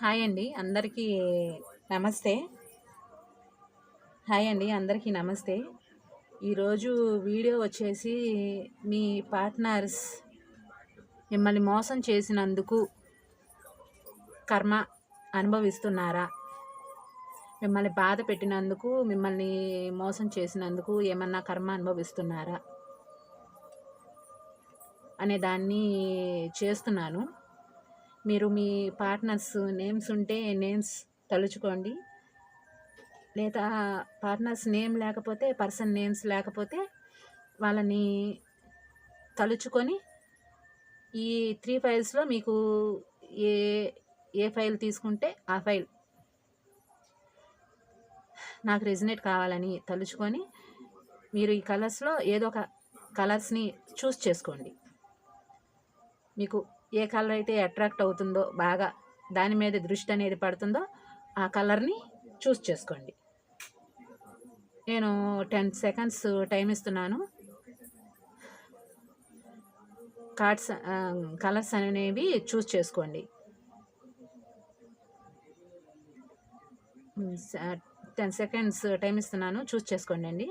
Hi అండి అందరికీ నమస్తే. హాయ్ అండి అందరికీ నమస్తే. ఈరోజు వీడియో వచ్చేసి మీ పార్ట్నర్స్ మిమ్మల్ని మోసం చేసినందుకు కర్మ అనుభవిస్తున్నారా? మిమ్మల్ని బాధ పెట్టినందుకు మిమ్మల్ని మోసం చేసినందుకు ఏమన్నా కర్మ అనుభవిస్తున్నారా? అనే దాన్ని చేస్తున్నాను. మీరు మీ పార్ట్నర్స్ నేమ్స్ ఉంటే నేమ్స్ తలుచుకోండి. లేదా పార్ట్నర్స్ నేమ్ లేకపోతే పర్సన్ నేమ్స్ లేకపోతే వాళ్ళని తలుచుకొని ఈ త్రీ ఫైల్స్లో మీకు ఏ ఏ ఫైల్ తీసుకుంటే ఆ ఫైల్ నాకు రెజినేట్ కావాలని తలుచుకొని మీరు ఈ కలర్స్లో ఏదో ఒక కలర్స్ని చూస్ చేసుకోండి. మీకు ఏ కలర్ అయితే అట్రాక్ట్ అవుతుందో బాగా దాని మీద దృష్టి అనేది పడుతుందో ఆ కలర్ని చూస్ చేసుకోండి. నేను టెన్ సెకండ్స్ టైం ఇస్తున్నాను. కార్డ్స్ కలర్స్ అనేవి చూస్ చేసుకోండి. టెన్ సెకండ్స్ టైం ఇస్తున్నాను చూస్ చేసుకోండి అండి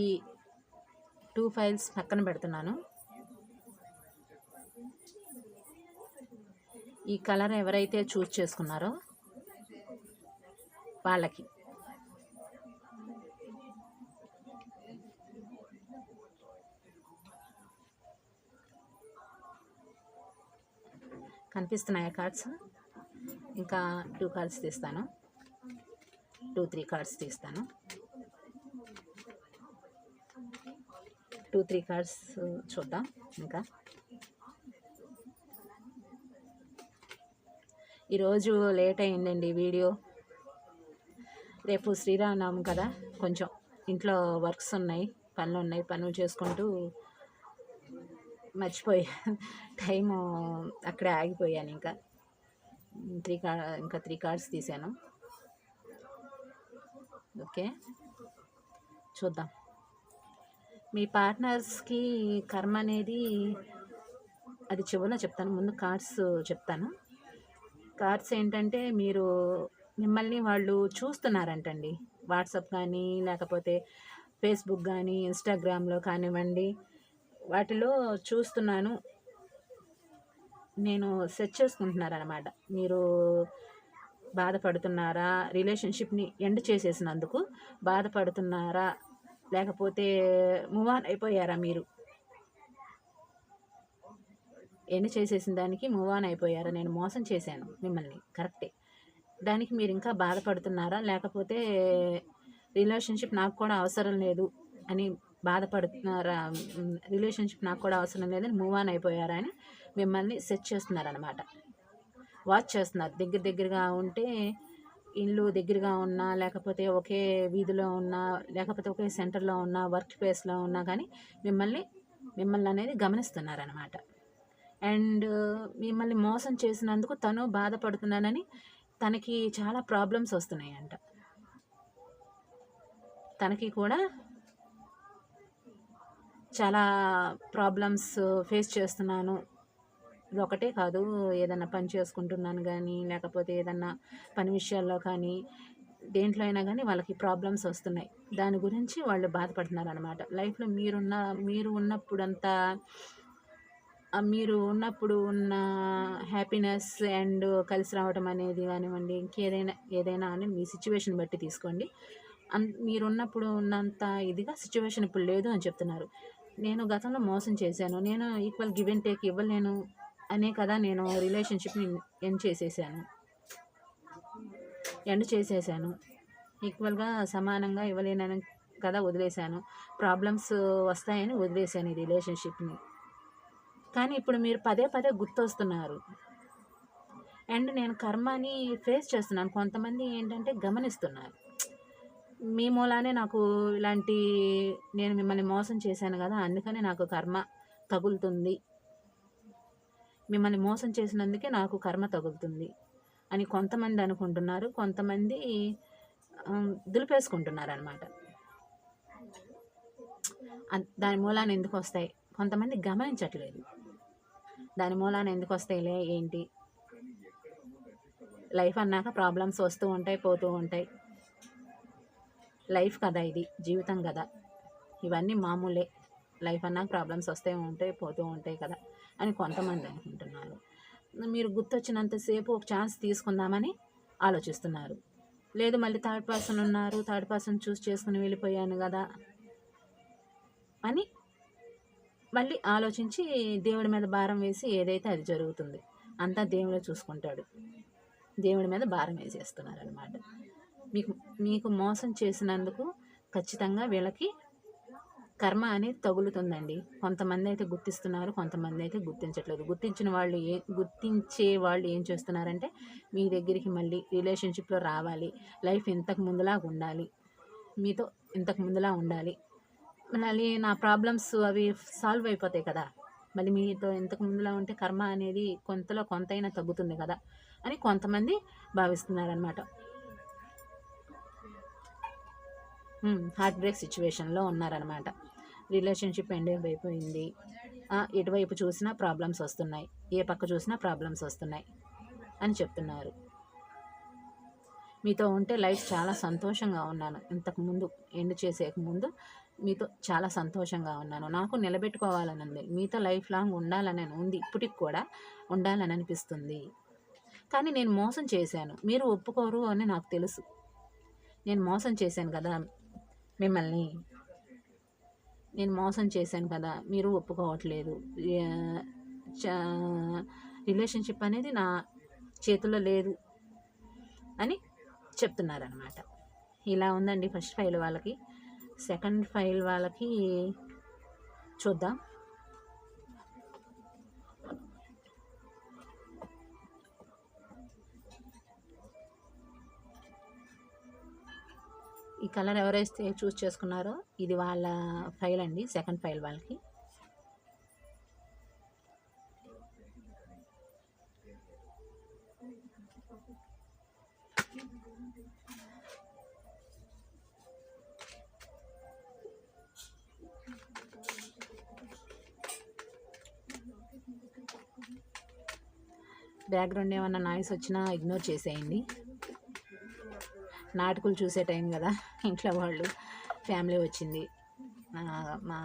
ఈ టూ ఫైల్స్ పక్కన పెడుతున్నాను. ఈ కలర్ ఎవరైతే చూస్ చేసుకున్నారో వాళ్ళకి. కనిపిస్తున్నాయా కార్డ్స్? ఇంకా టూ కార్డ్స్ తీస్తాను. టూ త్రీ కార్డ్స్ తీస్తాను. టూ త్రీ కార్డ్స్ చూద్దాం ఇంకా. ఈరోజు లేట్ అయిందండి వీడియో. రేపు శ్రీరామనవమి కదా కొంచెం ఇంట్లో వర్క్స్ ఉన్నాయి పనులు ఉన్నాయి పనులు చేసుకుంటూ మర్చిపోయా. టైము అక్కడే ఆగిపోయాను ఇంకా. త్రీ కార్డ్ ఇంకా త్రీ కార్డ్స్ తీసాను. ఓకే చూద్దాం. మీ పార్ట్నర్స్కి కర్మ అనేది అది చివరిలో చెప్తాను ముందు కార్డ్స్ చెప్తాను. కార్డ్స్ ఏంటంటే మీరు మిమ్మల్ని వాళ్ళు చూస్తున్నారంటండి. వాట్సాప్ కానీ లేకపోతే ఫేస్బుక్ కానీ ఇన్స్టాగ్రామ్లో కానివ్వండి. వాటిలో చూస్తున్నాను. నేను సెర్చ్ చేసుకుంటున్నారనమాట మీరు బాధపడుతున్నారా? రిలేషన్షిప్ని ఎండ్ చేసేసినందుకు బాధపడుతున్నారా? లేకపోతే మూవ్ ఆన్ అయిపోయారా మీరు? ఎన్ని చేసేసిన దానికి మూవ్ ఆన్ అయిపోయారా? నేను మోసం చేశాను మిమ్మల్ని కరెక్టే. దానికి మీరు ఇంకా బాధపడుతున్నారా? లేకపోతే రిలేషన్షిప్ నాకు కూడా అవసరం లేదు అని బాధపడుతున్నారా? రిలేషన్షిప్ నాకు కూడా అవసరం లేదని మూవ్ ఆన్ అయిపోయారా అని మిమ్మల్ని సెట్ చేస్తున్నారనమాట వాచ్ చేస్తున్నారు. దగ్గర దగ్గరగా ఉంటే ఇల్లు దగ్గరగా ఉన్నా లేకపోతే ఒకే వీధిలో ఉన్నా లేకపోతే ఒకే సెంటర్లో ఉన్నా వర్క్ ప్లేస్లో ఉన్నా కానీ మిమ్మల్ని మిమ్మల్ని అనేది గమనిస్తున్నారనమాట అండ్ మిమ్మల్ని మోసం చేసినందుకు తను బాధపడుతున్నానని తనకి చాలా ప్రాబ్లమ్స్ వస్తున్నాయంట. తనకి కూడా చాలా ప్రాబ్లమ్స్ ఫేస్ చేస్తున్నాను. ఇది ఒకటే కాదు. ఏదన్నా పని చేసుకుంటున్నాను కానీ లేకపోతే ఏదన్నా పని విషయాల్లో కానీ దేంట్లో అయినా కానీ వాళ్ళకి ప్రాబ్లమ్స్ వస్తున్నాయి. దాని గురించి వాళ్ళు బాధపడుతున్నారు అనమాట లైఫ్లో మీరున్న మీరు ఉన్నప్పుడంతా మీరు ఉన్నప్పుడు ఉన్న హ్యాపీనెస్ అండ్ కలిసి రావడం అనేది కానివ్వండి ఇంకేదైనా ఏదైనా అని మీ సిచ్యువేషన్ బట్టి తీసుకోండి. అన్ మీరు ఉన్నప్పుడు ఉన్నంత ఇదిగా సిచ్యువేషన్ ఇప్పుడు లేదు అని చెప్తున్నారు. నేను గతంలో మోసం చేశాను. నేను ఈక్వల్ గివ్ అండ్ టేక్ ఇవ్వలేను. అనే కదా నేను రిలేషన్షిప్ని ఎండ్ చేసేసాను. ఎండ్ చేసేసాను. ఈక్వల్గా సమానంగా ఇవ్వలేనని కదా వదిలేశాను. ప్రాబ్లమ్స్ వస్తాయని వదిలేశాను ఈ రిలేషన్షిప్ని కానీ ఇప్పుడు మీరు పదే పదే గుర్తొస్తున్నారు. అండ్ నేను కర్మని ఫేస్ చేస్తున్నాను. కొంతమంది ఏంటంటే గమనిస్తున్నారు. మీ మూలానే నాకు ఇలాంటి నేను మిమ్మల్ని మోసం చేశాను కదా అందుకని నాకు కర్మ తగులుతుంది. మిమ్మల్ని మోసం చేసినందుకే నాకు కర్మ తగులుతుంది అని కొంతమంది అనుకుంటున్నారు. కొంతమంది దులిపేసుకుంటున్నారు అనమాట దాని మూలాన ఎందుకు వస్తాయి? కొంతమంది గమనించట్లేదు. దాని మూలాన ఎందుకు వస్తాయిలే? ఏంటి? లైఫ్ అన్నాక ప్రాబ్లమ్స్ వస్తూ ఉంటాయి పోతూ ఉంటాయి. లైఫ్ కదా ఇది జీవితం కదా. ఇవన్నీ మామూలే. లైఫ్ అన్నాక ప్రాబ్లమ్స్ వస్తూ ఉంటాయి పోతూ ఉంటాయి కదా. అని కొంతమంది అనుకుంటున్నారు. మీరు గుర్తొచ్చినంతసేపు ఒక ఛాన్స్ తీసుకుందామని ఆలోచిస్తున్నారు. లేదు మళ్ళీ థర్డ్ పర్సన్ ఉన్నారు థర్డ్ పర్సన్ చూస్ చేసుకుని వెళ్ళిపోయాను కదా అని మళ్ళీ ఆలోచించి దేవుడి మీద భారం వేసి ఏదైతే అది జరుగుతుంది అంతా దేవుడే చూసుకుంటాడు. దేవుడి మీద భారం వేసేస్తున్నారు అనమాట మీకు మీకు మోసం చేసినందుకు ఖచ్చితంగా వీళ్ళకి కర్మ అనేది తగులుతుందండి. కొంతమంది అయితే గుర్తిస్తున్నారు కొంతమంది అయితే గుర్తించట్లేదు. గుర్తించిన వాళ్ళు ఏ గుర్తించే వాళ్ళు ఏం చేస్తున్నారంటే మీ దగ్గరికి మళ్ళీ రిలేషన్షిప్లో రావాలి. లైఫ్ ఇంతకు ముందులాగా ఉండాలి. మీతో ఇంతకు ముందులా ఉండాలి. మళ్ళీ నా ప్రాబ్లమ్స్ అవి సాల్వ్ అయిపోతాయి కదా. మళ్ళీ మీతో ఇంతకు ముందులా ఉంటే కర్మ అనేది కొంతలో కొంతైనా తగ్గుతుంది కదా అని కొంతమంది భావిస్తున్నారనమాట హార్ట్ బ్రేక్ సిచ్యువేషన్లో ఉన్నారనమాట రిలేషన్షిప్ ఎండ్ అయిపోయింది. ఎటువైపు చూసినా ప్రాబ్లమ్స్ వస్తున్నాయి. ఏ పక్క చూసినా ప్రాబ్లమ్స్ వస్తున్నాయి అని చెప్తున్నారు. మీతో ఉంటే లైఫ్ చాలా సంతోషంగా ఉన్నాను. ఇంతకుముందు ఎండ్ చేసే ముందు మీతో చాలా సంతోషంగా ఉన్నాను. నాకు నిలబెట్టుకోవాలని ఉంది మీతో లైఫ్ లాంగ్ ఉండాలని ఉంది. ఇప్పటికి కూడా ఉండాలని అనిపిస్తుంది కానీ నేను మోసం చేశాను. మీరు ఒప్పుకోరు అని నాకు తెలుసు. నేను మోసం చేశాను కదా మిమ్మల్ని. నేను మోసం చేశాను కదా మీరు ఒప్పుకోవట్లేదు. రిలేషన్షిప్ అనేది నా చేతుల్లో లేదు అని చెప్తున్నారనమాట ఇలా ఉందండి ఫస్ట్ ఫైల్ వాళ్ళకి. సెకండ్ ఫైల్ వాళ్ళకి చూద్దాం. కలర్ ఎవరైతే చూస్ చేసుకున్నారో ఇది వాళ్ళ ఫైల్ అండి సెకండ్ ఫైల్ వాళ్ళకి. బ్యాక్గ్రౌండ్ ఏమన్నా నాయిస్ వచ్చినా ఇగ్నోర్ చేసేయండి. నాటకులు చూసే టైం కదా. ఇంట్లో వాళ్ళు ఫ్యామిలీ వచ్చింది. మా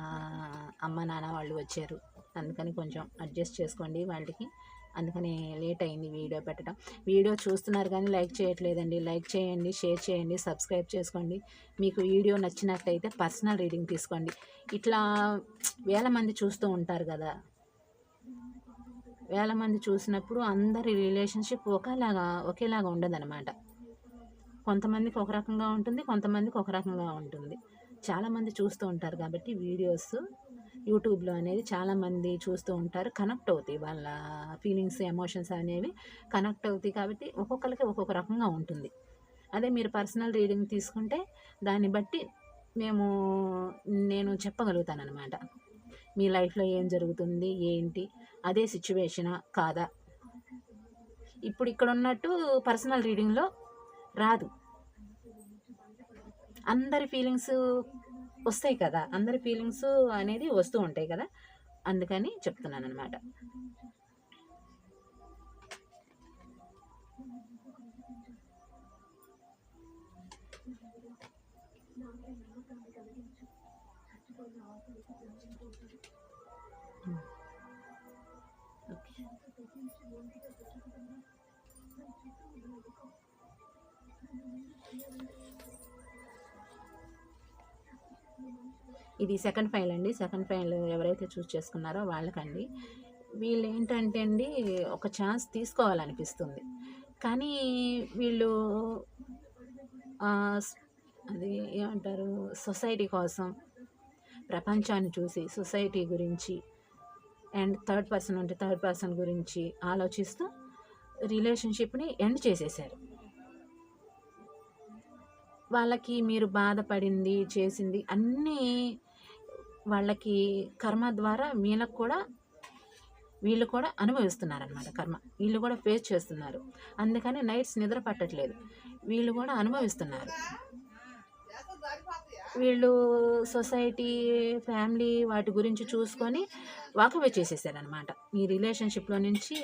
అమ్మ నాన్న వాళ్ళు వచ్చారు. అందుకని కొంచెం అడ్జస్ట్ చేసుకోండి వాళ్ళకి. అందుకని లేట్ అయింది వీడియో పెట్టడం. వీడియో చూస్తున్నారు కానీ లైక్ చేయట్లేదండి. లైక్ చేయండి షేర్ చేయండి సబ్స్క్రైబ్ చేసుకోండి. మీకు వీడియో నచ్చినట్లయితే పర్సనల్ రీడింగ్ తీసుకోండి. ఇట్లా వేల మంది చూస్తూ ఉంటారు కదా. వేల మంది చూసినప్పుడు అందరి రిలేషన్షిప్ ఒకేలాగా ఒకేలాగా ఉండదన్నమాట. కొంతమందికి ఒక రకంగా ఉంటుంది కొంతమందికి ఒక రకంగా ఉంటుంది. చాలామంది చూస్తూ ఉంటారు కాబట్టి వీడియోస్ యూట్యూబ్లో అనేది చాలామంది చూస్తూ ఉంటారు. కనెక్ట్ అవుతాయి వాళ్ళ ఫీలింగ్స్ ఎమోషన్స్ అనేవి కనెక్ట్ అవుతాయి కాబట్టి ఒక్కొక్కరికి ఒక్కొక్క రకంగా ఉంటుంది. అదే మీరు పర్సనల్ రీడింగ్ తీసుకుంటే దాన్ని బట్టి మేము నేను చెప్పగలుగుతాను అనమాట మీ లైఫ్లో ఏం జరుగుతుంది ఏంటి అదే సిచ్యువేషనా కాదా? ఇప్పుడు ఇక్కడ ఉన్నట్టు పర్సనల్ రీడింగ్లో రాదు. అందరి ఫీలింగ్స్ వస్తాయి కదా. అందరి ఫీలింగ్స్ అనేది వస్తూ ఉంటాయి కదా. అందుకని చెప్తున్నాను అనమాట ఇది సెకండ్ ఫైల్ అండి. సెకండ్ ఫైల్ ఎవరైతే చూస్ చేసుకున్నారో వాళ్ళకండి. వీళ్ళు ఏంటంటే అండి ఒక ఛాన్స్ తీసుకోవాలనిపిస్తుంది. కానీ వీళ్ళు అది ఏమంటారు సొసైటీ కోసం ప్రపంచాన్ని చూసి సొసైటీ గురించి అండ్ థర్డ్ పర్సన్ ఉంటే థర్డ్ పర్సన్ గురించి ఆలోచిస్తూ రిలేషన్షిప్ని ఎండ్ చేసేసారు. వాళ్ళకి మీరు బాధపడింది చేసింది అన్నీ వాళ్ళకి కర్మ ద్వారా మీలకు కూడా వీళ్ళు కూడా అనుభవిస్తున్నారనమాట కర్మ. వీళ్ళు కూడా ఫేస్ చేస్తున్నారు. అందుకని నైట్స్ నిద్ర పట్టట్లేదు. వీళ్ళు కూడా అనుభవిస్తున్నారు. వీళ్ళు సొసైటీ ఫ్యామిలీ వాటి గురించి చూసుకొని వాకవే చేసేసారనమాట మీ రిలేషన్షిప్లో నుంచి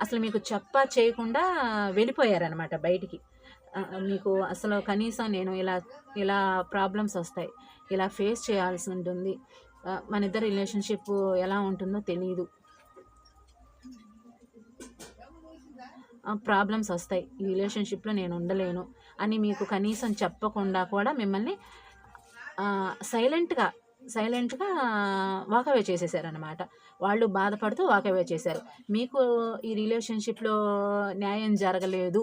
అసలు మీకు చెప్ప చేయకుండా వెళ్ళిపోయారనమాట బయటికి. మీకు అసలు కనీసం నేను ఇలా ఇలా ప్రాబ్లమ్స్ వస్తాయి. ఇలా ఫేస్ చేయాల్సి ఉంటుంది. మన ఇద్దరు రిలేషన్షిప్ ఎలా ఉంటుందో తెలియదు ప్రాబ్లమ్స్ వస్తాయి. ఈ రిలేషన్షిప్లో నేను ఉండలేను అని మీకు కనీసం చెప్పకుండా కూడా మిమ్మల్ని సైలెంట్గా సైలెంట్గా వాకవే చేసేసారనమాట వాళ్ళు బాధపడుతూ వాకవే చేశారు. మీకు ఈ రిలేషన్షిప్లో న్యాయం జరగలేదు.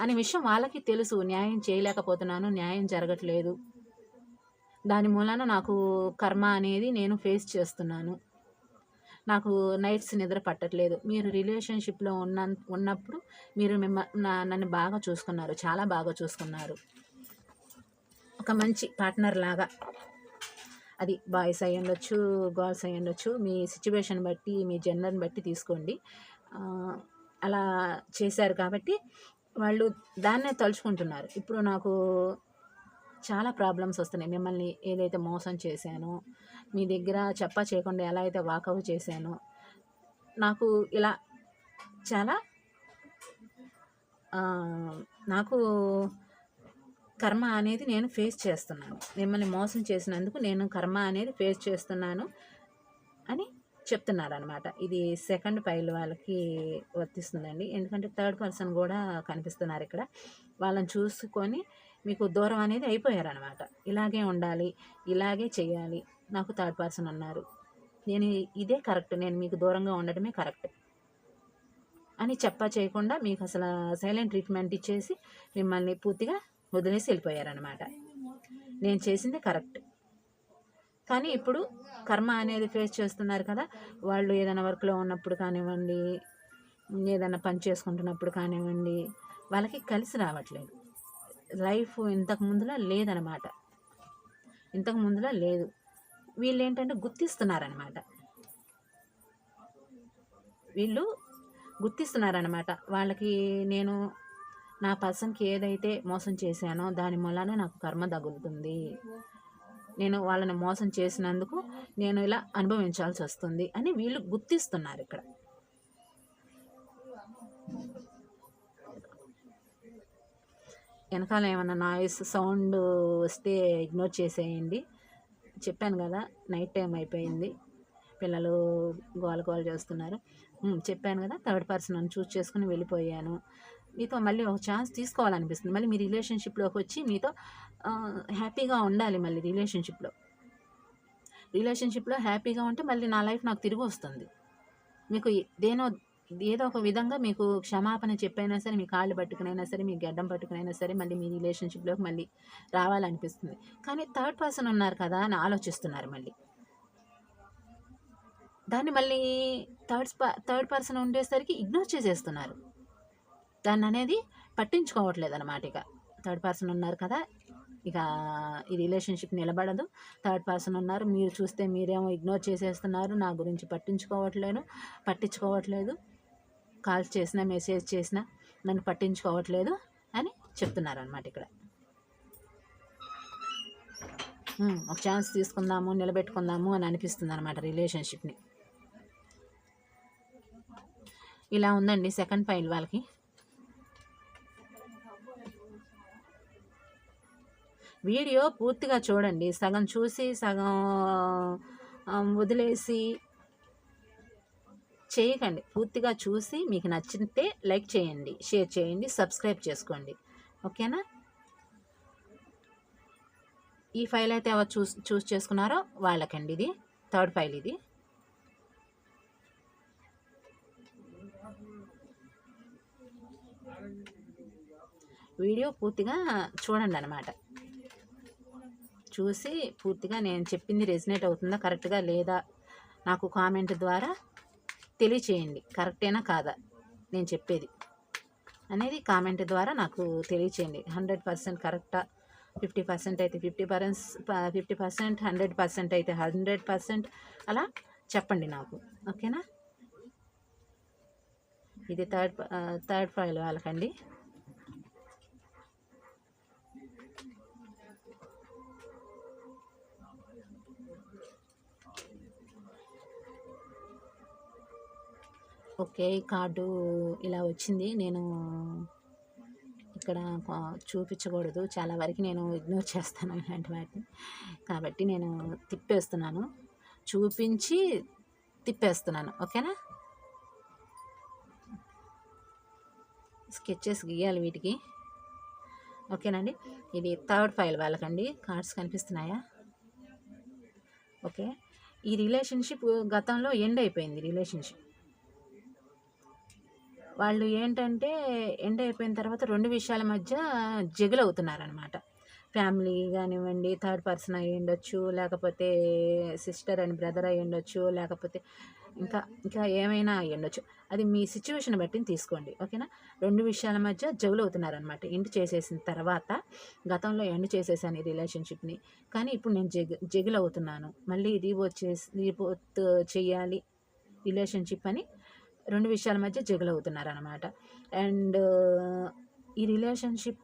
అనే విషయం వాళ్ళకి తెలుసు. న్యాయం చేయలేకపోతున్నాను న్యాయం జరగట్లేదు. దాని మూలాన నాకు కర్మ అనేది నేను ఫేస్ చేస్తున్నాను. నాకు నైట్స్ నిద్ర పట్టట్లేదు. మీరు రిలేషన్షిప్లో ఉన్న ఉన్నప్పుడు మీరు మిమ్మ నన్ను బాగా చూసుకున్నారు. చాలా బాగా చూసుకున్నారు. ఒక మంచి పార్ట్నర్ లాగా. అది బాయ్స్ అయి ఉండొచ్చు గర్ల్స్ అయి ఉండొచ్చు. మీ సిచ్యువేషన్ బట్టి మీ జెండర్ని బట్టి తీసుకోండి. అలా చేశారు కాబట్టి వాళ్ళు దాన్నే తలుచుకుంటున్నారు. ఇప్పుడు నాకు చాలా ప్రాబ్లమ్స్ వస్తున్నాయి. మిమ్మల్ని ఏదైతే మోసం చేశానో మీ దగ్గర చెప్ప చేయకుండా ఎలా అయితే వాకవు చేశానో నాకు ఇలా చాలా నాకు కర్మ అనేది నేను ఫేస్ చేస్తున్నాను. మిమ్మల్ని మోసం చేసినందుకు నేను కర్మ అనేది ఫేస్ చేస్తున్నాను అని చెప్తున్నారు అనమాట ఇది సెకండ్ పైల్ వాళ్ళకి వర్తిస్తుందండి. ఎందుకంటే థర్డ్ పర్సన్ కూడా కనిపిస్తున్నారు ఇక్కడ. వాళ్ళని చూసుకొని మీకు దూరం అనేది అయిపోయారనమాట ఇలాగే ఉండాలి ఇలాగే చేయాలి నాకు థర్డ్ పర్సన్ అన్నారు. నేను ఇదే కరెక్ట్ నేను మీకు దూరంగా ఉండడమే కరెక్ట్ అని చెప్పా చేయకుండా మీకు అసలు సైలెంట్ ట్రీట్మెంట్ ఇచ్చేసి మిమ్మల్ని పూర్తిగా వదిలేసి వెళ్ళిపోయారనమాట నేను చేసింది కరెక్ట్. కానీ ఇప్పుడు కర్మ అనేది ఫేస్ చేస్తున్నారు కదా వాళ్ళు ఏదైనా వర్క్లో ఉన్నప్పుడు కానివ్వండి ఏదైనా పని చేసుకుంటున్నప్పుడు కానివ్వండి వాళ్ళకి కలిసి రావట్లేదు. లైఫ్ ఇంతకు ముందులా లేదనమాట. ఇంతకు ముందులా లేదు. వీళ్ళు ఏంటంటే గుర్తిస్తున్నారనమాట. వీళ్ళు గుర్తిస్తున్నారనమాట. వాళ్ళకి నేను నా పర్సన్కి ఏదైతే మోసం చేశానో దాని మూలాన నాకు కర్మ తగులుతుంది. నేను వాళ్ళని మోసం చేసినందుకు నేను ఇలా అనుభవించాల్సి వస్తుంది అని వీళ్ళు గుర్తిస్తున్నారు ఇక్కడ. వెనకాల ఏమైనా నాయిస్ సౌండ్ వస్తే ఇగ్నోర్ చేసేయండి. చెప్పాను కదా నైట్ టైం అయిపోయింది. పిల్లలు గోల గోల చేస్తున్నారు. చెప్పాను కదా థర్డ్ పర్సన్ అని చూస్ చేసుకుని వెళ్ళిపోయాను. మీతో మళ్ళీ ఒక ఛాన్స్ తీసుకోవాలనిపిస్తుంది. మళ్ళీ మీ రిలేషన్షిప్లోకి వచ్చి మీతో హ్యాపీగా ఉండాలి మళ్ళీ రిలేషన్షిప్లో. రిలేషన్షిప్లో హ్యాపీగా ఉంటే మళ్ళీ నా లైఫ్ నాకు తిరిగి వస్తుంది. మీకు దేనో ఏదో ఒక విధంగా మీకు క్షమాపణ చెప్పైనా సరే మీ కాళ్ళు పట్టుకునైనా సరే మీ గడ్డం పట్టుకునైనా సరే మళ్ళీ మీ రిలేషన్షిప్లోకి మళ్ళీ రావాలనిపిస్తుంది. కానీ థర్డ్ పర్సన్ ఉన్నారు కదా అని ఆలోచిస్తున్నారు మళ్ళీ. దాన్ని మళ్ళీ థర్డ్ థర్డ్ పర్సన్ ఉండేసరికి ఇగ్నోర్ చేసేస్తున్నారు. దాన్ని అనేది పట్టించుకోవట్లేదు అనమాట ఇక. థర్డ్ పర్సన్ ఉన్నారు కదా ఇక ఈ రిలేషన్షిప్ నిలబడదు. థర్డ్ పర్సన్ ఉన్నారు మీరు చూస్తే మీరేమో ఇగ్నోర్ చేసేస్తున్నారు నా గురించి పట్టించుకోవట్లేదు పట్టించుకోవట్లేదు కాల్స్ చేసినా మెసేజ్ చేసినా నన్ను పట్టించుకోవట్లేదు అని చెప్తున్నారు అనమాట ఇక్కడ ఒక ఛాన్స్ తీసుకుందాము నిలబెట్టుకుందాము అని అనిపిస్తుంది అనమాట రిలేషన్షిప్ని ఇలా ఉందండి సెకండ్ ఫైల్ వాళ్ళకి. వీడియో పూర్తిగా చూడండి. సగం చూసి సగం వదిలేసి చేయకండి. పూర్తిగా చూసి మీకు నచ్చితే లైక్ చేయండి షేర్ చేయండి సబ్స్క్రైబ్ చేసుకోండి. ఓకేనా? ఈ ఫైల్ అయితే ఎవరు చూస్ చూస్ చేసుకున్నారో వాళ్ళకండి ఇది. థర్డ్ ఫైల్ ఇది. వీడియో పూర్తిగా చూడండి అనమాట చూసి పూర్తిగా నేను చెప్పింది రెజినేట్ అవుతుందా కరెక్ట్గా లేదా నాకు కామెంట్ ద్వారా తెలియచేయండి. కరెక్టేనా కాదా? నేను చెప్పేది అనేది కామెంట్ ద్వారా నాకు తెలియచేయండి. హండ్రెడ్ పర్సెంట్ కరెక్టా? ఫిఫ్టీ పర్సెంట్ అయితే fifty percent fifty percent hundred percent అయితే హండ్రెడ్ పర్సెంట్ అలా చెప్పండి నాకు. ఓకేనా? ఇది థర్డ్ థర్డ్ ఫైల్ వాళ్ళకండి. ఓకే ఈ కార్డు ఇలా వచ్చింది. నేను ఇక్కడ చూపించకూడదు. చాలా వరకు నేను ఇగ్నోర్ చేస్తాను ఇలాంటి వాటిని. కాబట్టి నేను తిప్పేస్తున్నాను. చూపించి తిప్పేస్తున్నాను. ఓకేనా? స్కెచెస్ గీయాలి వీటికి. ఓకేనండి? ఇది థర్డ్ ఫైల్ వాళ్ళకండి. కార్డ్స్ కనిపిస్తున్నాయా? ఓకే. ఈ రిలేషన్షిప్ గతంలో ఎండ్ అయిపోయింది రిలేషన్షిప్. వాళ్ళు ఏంటంటే ఎండ్ అయిపోయిన తర్వాత రెండు విషయాల మధ్య జగులు అవుతున్నారనమాట ఫ్యామిలీ కానివ్వండి థర్డ్ పర్సన్ అయి ఉండొచ్చు లేకపోతే సిస్టర్ అండ్ బ్రదర్ అయి ఉండొచ్చు లేకపోతే ఇంకా ఇంకా ఏమైనా అయి ఉండొచ్చు. అది మీ సిచ్యువేషన్ బట్టి తీసుకోండి ఓకేనా? రెండు విషయాల మధ్య జగులు అవుతున్నారనమాట ఎండ్ చేసేసిన తర్వాత గతంలో ఎండ్ చేసేసాను ఈ రిలేషన్షిప్ని. కానీ ఇప్పుడు నేను జగ జగులు అవుతున్నాను మళ్ళీ రీబోత్ చేసి రీబోత్ చేయాలి రిలేషన్షిప్ అని రెండు విషయాల మధ్య జగలవుతున్నారు అనమాట అండ్ ఈ రిలేషన్షిప్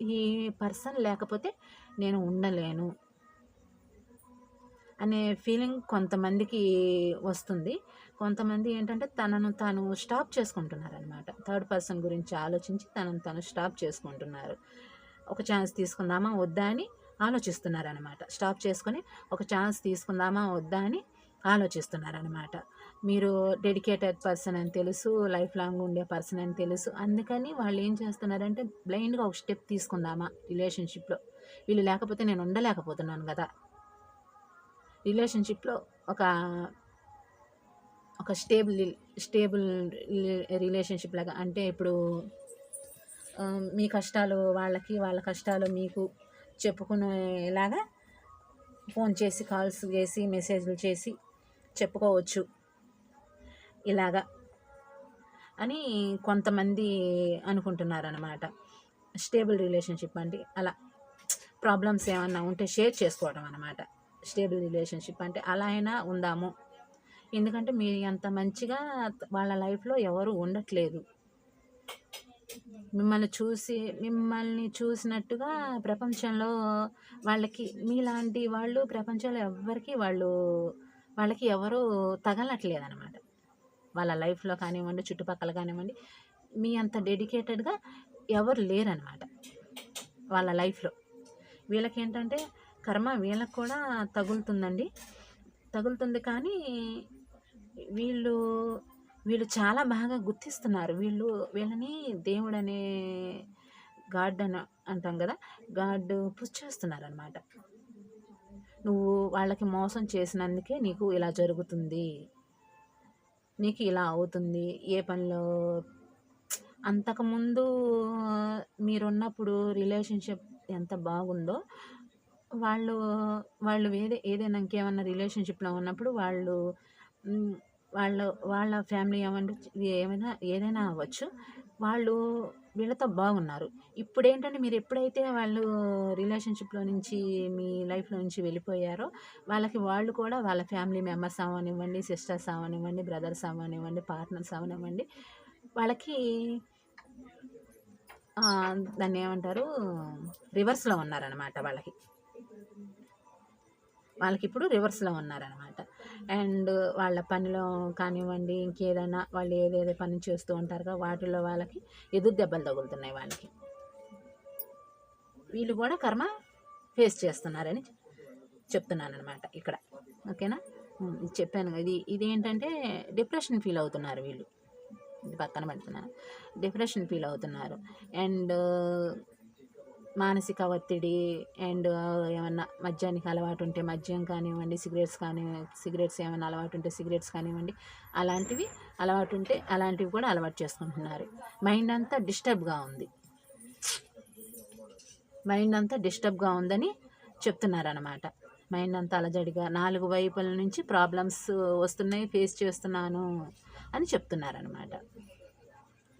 ఈ పర్సన్ లేకపోతే నేను ఉండలేను అనే ఫీలింగ్ కొంతమందికి వస్తుంది. కొంతమంది ఏంటంటే తనను తాను స్టాప్ చేసుకుంటున్నారనమాట థర్డ్ పర్సన్ గురించి ఆలోచించి తనను తాను స్టాప్ చేసుకుంటున్నారు. ఒక ఛాన్స్ తీసుకుందామా వద్దా అని ఆలోచిస్తున్నారనమాట స్టాప్ చేసుకొని ఒక ఛాన్స్ తీసుకుందామా వద్దా అని ఆలోచిస్తున్నారనమాట మీరు డెడికేటెడ్ పర్సన్ అని తెలుసు లైఫ్ లాంగ్ ఉండే పర్సన్ అని తెలుసు. అందుకని వాళ్ళు ఏం చేస్తున్నారంటే బ్లైండ్గా ఒక స్టెప్ తీసుకుందామా రిలేషన్షిప్లో వీళ్ళు లేకపోతే నేను ఉండలేకపోతున్నాను కదా. రిలేషన్షిప్లో ఒక ఒక స్టేబుల్ స్టేబుల్ రిలేషన్షిప్ లాగా అంటే ఇప్పుడు మీ కష్టాలు వాళ్ళకి వాళ్ళ కష్టాలు మీకు చెప్పుకునేలాగా ఫోన్ చేసి కాల్స్ చేసి మెసేజ్లు చేసి చెప్పుకోవచ్చు. ఇలాగా అని కొంతమంది అనుకుంటున్నారు అనమాట స్టేబుల్ రిలేషన్షిప్ అంటే అలా ప్రాబ్లమ్స్ ఏమన్నా ఉంటే షేర్ చేసుకోవడం అనమాట స్టేబుల్ రిలేషన్షిప్ అంటే అలా అయినా ఉందాము. ఎందుకంటే మీరు అంత మంచిగా వాళ్ళ లైఫ్లో ఎవరు ఉండట్లేదు. మిమ్మల్ని చూసి మిమ్మల్ని చూసినట్టుగా ప్రపంచంలో వాళ్ళకి మీలాంటి వాళ్ళు ప్రపంచంలో ఎవ్వరికి వాళ్ళు వాళ్ళకి ఎవరు తగలట్లేదు అనమాట వాళ్ళ లైఫ్లో కానివ్వండి చుట్టుపక్కల కానివ్వండి మీ అంత డెడికేటెడ్గా ఎవరు లేరనమాట వాళ్ళ లైఫ్లో. వీళ్ళకేంటంటే కర్మ వీళ్ళకి కూడా తగులుతుందండి. తగులుతుంది కానీ వీళ్ళు వీళ్ళు చాలా బాగా గుర్తిస్తున్నారు. వీళ్ళు వీళ్ళని దేవుడు అనే గాడ్ అని అంటాం కదా గాడ్ పుష్ చేస్తున్నారు అనమాట నువ్వు వాళ్ళకి మోసం చేసినందుకే నీకు ఇలా జరుగుతుంది. నీకు ఇలా అవుతుంది ఏ పనిలో? అంతకుముందు మీరున్నప్పుడు రిలేషన్షిప్ ఎంత బాగుందో వాళ్ళు వాళ్ళు వేరే ఏదైనా ఇంకేమన్నా రిలేషన్షిప్లో ఉన్నప్పుడు వాళ్ళు వాళ్ళ వాళ్ళ ఫ్యామిలీ ఏమంటే ఏమైనా ఏదైనా అవ్వచ్చు. వాళ్ళు వీళ్ళతో బాగున్నారు. ఇప్పుడు ఏంటంటే మీరు ఎప్పుడైతే వాళ్ళు రిలేషన్షిప్లో నుంచి మీ లైఫ్లో నుంచి వెళ్ళిపోయారో వాళ్ళకి వాళ్ళు కూడా వాళ్ళ ఫ్యామిలీ మెంబర్స్ అవనివ్వండి సిస్టర్స్ అవనివ్వండి బ్రదర్స్ అవనివ్వండి పార్ట్నర్స్ అవనివ్వండి వాళ్ళకి దాన్ని ఏమంటారు? రివర్స్లో ఉన్నారనమాట వాళ్ళకి. వాళ్ళకి ఇప్పుడు రివర్స్లో ఉన్నారనమాట అండ్ వాళ్ళ పనిలో కానివ్వండి ఇంకేదైనా వాళ్ళు ఏదేదో పని చేస్తూ ఉంటారుగా వాటిలో వాళ్ళకి ఎదురు దెబ్బలు తగులుతున్నాయి వాళ్ళకి. వీళ్ళు కూడా కర్మ ఫేస్ చేస్తున్నారని చెప్తున్నాను అనమాట ఇక్కడ. ఓకేనా? చెప్పాను ఇది ఇది ఏంటంటే డిప్రెషన్ ఫీల్ అవుతున్నారు వీళ్ళు. ఇది పక్కన పెడుతున్నారు డిప్రెషన్ ఫీల్ అవుతున్నారు. అండ్ మానసిక ఒత్తిడి అండ్ ఏమన్నా మద్యానికి అలవాటు ఉంటే మద్యం కానివ్వండి సిగరెట్స్ కానీ సిగరెట్స్ ఏమైనా అలవాటు ఉంటే సిగరెట్స్ కానివ్వండి అలాంటివి అలవాటు ఉంటే అలాంటివి కూడా అలవాటు చేసుకుంటున్నారు. మైండ్ అంతా డిస్టర్బ్గా ఉంది. మైండ్ అంతా డిస్టర్బ్గా ఉందని చెప్తున్నారనమాట మైండ్ అంతా అలజడిగా నాలుగు వైపుల నుంచి ప్రాబ్లమ్స్ వస్తున్నాయి ఫేస్ చేస్తున్నాను అని చెప్తున్నారనమాట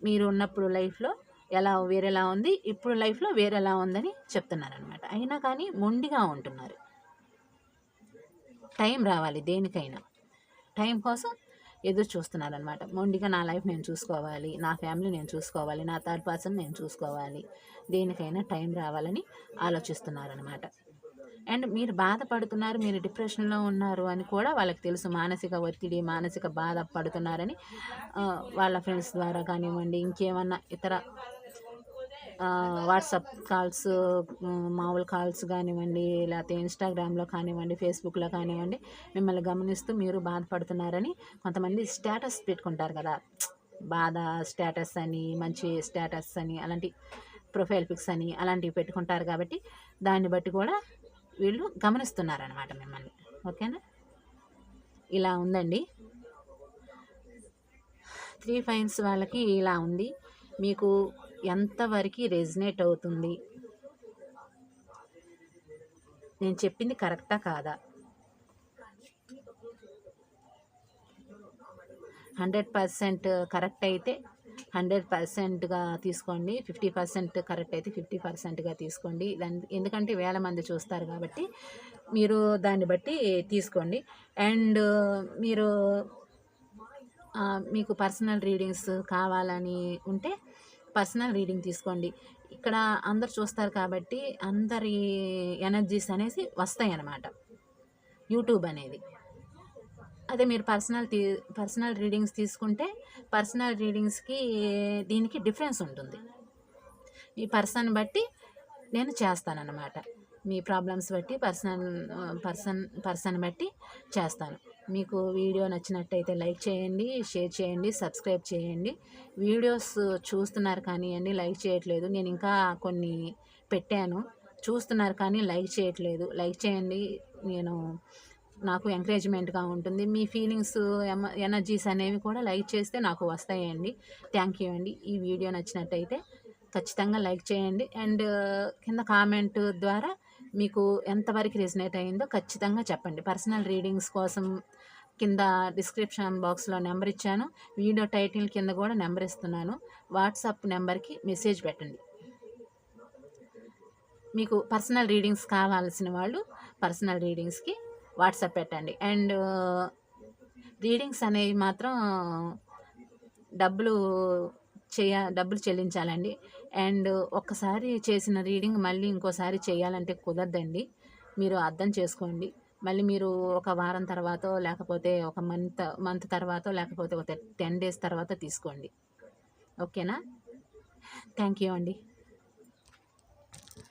మీరు ఉన్నప్పుడు లైఫ్లో ఎలా వేరేలా ఉంది ఇప్పుడు లైఫ్లో వేరేలా ఉందని చెప్తున్నారనమాట అయినా కానీ మొండిగా ఉంటున్నారు. టైం రావాలి దేనికైనా. టైం కోసం ఎదురు చూస్తున్నారనమాట మొండిగా నా లైఫ్ నేను చూసుకోవాలి నా ఫ్యామిలీ నేను చూసుకోవాలి నా థర్డ్ పర్సన్ నేను చూసుకోవాలి దేనికైనా టైం రావాలని ఆలోచిస్తున్నారనమాట అండ్ మీరు బాధపడుతున్నారు మీరు డిప్రెషన్లో ఉన్నారు అని కూడా వాళ్ళకి తెలుసు. మానసిక ఒత్తిడి మానసిక బాధ పడుతున్నారని వాళ్ళ ఫ్రెండ్స్ ద్వారా కానివ్వండి ఇంకేమన్నా ఇతర వాట్సాప్ కాల్స్ మామూలు కాల్స్ కానివ్వండి లేకపోతే ఇన్స్టాగ్రామ్లో కానివ్వండి ఫేస్బుక్లో కానివ్వండి మిమ్మల్ని గమనిస్తూ మీరు బాధపడుతున్నారని కొంతమంది స్టేటస్ పెట్టుకుంటారు కదా. బాధ స్టేటస్ అని మంచి స్టేటస్ అని అలాంటి ప్రొఫైల్ పిక్స్ అని అలాంటివి పెట్టుకుంటారు కాబట్టి దాన్ని బట్టి కూడా వీళ్ళు గమనిస్తున్నారనమాట మిమ్మల్ని. ఓకేనా? ఇలా ఉందండి. త్రీ ఫైన్స్ వాళ్ళకి ఇలా ఉంది. మీకు ఎంతవరకు రెజినేట్ అవుతుంది? నేను చెప్పింది కరెక్టా కాదా? హండ్రెడ్ పర్సెంట్ కరెక్ట్ అయితే హండ్రెడ్ పర్సెంట్గా తీసుకోండి ఫిఫ్టీ పర్సెంట్ కరెక్ట్ అయితే ఫిఫ్టీ పర్సెంట్గా తీసుకోండి. దాని ఎందుకంటే వేల మంది చూస్తారు కాబట్టి మీరు దాన్ని బట్టి తీసుకోండి. అండ్ మీరు మీకు పర్సనల్ రీడింగ్స్ కావాలని ఉంటే పర్సనల్ రీడింగ్ తీసుకోండి. ఇక్కడ అందరు చూస్తారు కాబట్టి అందరి ఎనర్జీస్ అనేసి వస్తాయి అన్నమాట యూట్యూబ్ అనేది. అదే మీరు పర్సనల్ తీ పర్సనల్ రీడింగ్స్ తీసుకుంటే పర్సనల్ రీడింగ్స్కి దీనికి డిఫరెన్స్ ఉంటుంది. ఈ పర్సన్ బట్టి నేను చేస్తానన్నమాట. మీ ప్రాబ్లమ్స్ బట్టి పర్సనల్ పర్సన్ పర్సన్ బట్టి చేస్తాను. మీకు వీడియో నచ్చినట్టయితే లైక్ చేయండి షేర్ చేయండి సబ్స్క్రైబ్ చేయండి. వీడియోస్ చూస్తున్నారు కానివ్వండి లైక్ చేయట్లేదు. నేను ఇంకా కొన్ని పెట్టాను. చూస్తున్నారు కానీ లైక్ చేయట్లేదు. లైక్ చేయండి. నేను నాకు ఎంకరేజ్మెంట్గా ఉంటుంది. మీ ఫీలింగ్స్ ఎనర్జీస్ అనేవి కూడా లైక్ చేస్తే నాకు వస్తాయండి. థ్యాంక్ యూ అండి. ఈ వీడియో నచ్చినట్టయితే ఖచ్చితంగా లైక్ చేయండి. అండ్ కింద కామెంట్ ద్వారా మీకు ఎంతవరకు రెజినేట్ అయిందో ఖచ్చితంగా చెప్పండి. పర్సనల్ రీడింగ్స్ కోసం కింద డిస్క్రిప్షన్ బాక్స్లో నెంబర్ ఇచ్చాను. వీడియో టైటిల్ కింద కూడా నెంబర్ ఇస్తున్నాను. వాట్సాప్ నెంబర్కి మెసేజ్ పెట్టండి. మీకు పర్సనల్ రీడింగ్స్ కావాల్సిన వాళ్ళు పర్సనల్ రీడింగ్స్కి వాట్సాప్ పెట్టండి. అండ్ రీడింగ్స్ uh, అనేవి మాత్రం డబ్బులు చేయ డబ్బులు చెల్లించాలండి. అండ్ ఒక్కసారి చేసిన రీడింగ్ మళ్ళీ ఇంకోసారి చేయాలంటే కుదరదండి. మీరు అర్థం చేసుకోండి. మళ్ళీ మీరు ఒక వారం తర్వాత లేకపోతే ఒక మంత్ మంత్ తర్వాత లేకపోతే ఒక టెన్ డేస్ తర్వాత తీసుకోండి. ఓకేనా? థ్యాంక్ యూ అండి.